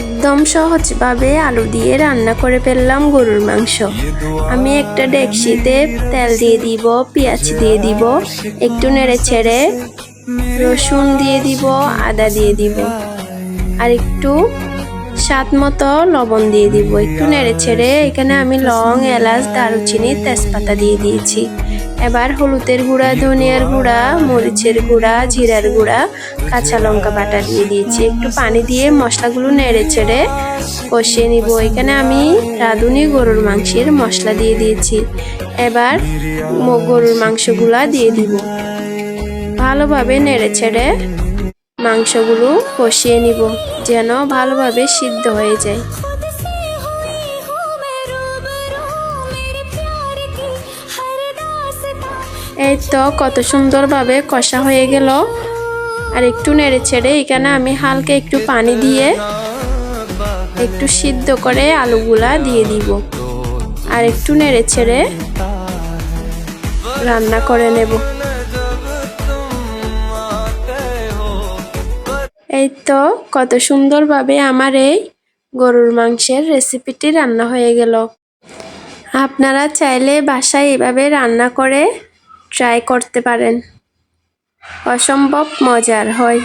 একদম সহজভাবে আলু দিয়ে রান্না করে ফেললাম গরুর মাংস। আমি একটা ডেকসিতে তেল দিয়ে দিব, পেঁয়াজ দিয়ে দিব, একটু নেড়ে ছেড়ে রসুন দিয়ে দিব, আদা দিয়ে দিব, আর একটু স্বাদ মতো লবণ দিয়ে দিব। একটু নেড়ে ছেড়ে এখানে আমি লং, এলাচ, দারুচিনি, তেজপাতা দিয়ে দিয়েছি। এবার হলুদের গুঁড়া, ধনিয়ার গুঁড়া, মরিচের গুঁড়া, জিরার গুঁড়া, কাঁচা লঙ্কা বাটা দিয়ে দিয়েছি। একটু পানি দিয়ে মশলাগুলো নেড়ে ছেড়ে কষিয়ে নিব। এখানে আমি রাঁধুনি গরুর মাংসের মশলা দিয়ে দিয়েছি। এবার গরুর মাংসগুলা দিয়ে দিব। ভালোভাবে নেড়ে ছেড়ে মাংসগুলো কষিয়ে নিব, যেন ভালোভাবে সিদ্ধ হয়ে যায়। এই তো কত সুন্দরভাবে কষা হয়ে গেল। আর একটু নেড়ে ছেড়ে এখানে আমি হালকা একটু পানি দিয়ে একটু সিদ্ধ করে আলুগুলা দিয়ে দিব। আর একটু নেড়ে ছেড়ে রান্না করে নেব। এই তো, কত সুন্দরভাবে আমার এই গরুর মাংসের রেসিপিটি রান্না হয়ে গেল। আপনারা চাইলে বাসায় এভাবে রান্না করে ট্রাই করতে পারেন। অসম্ভব মজার হয়।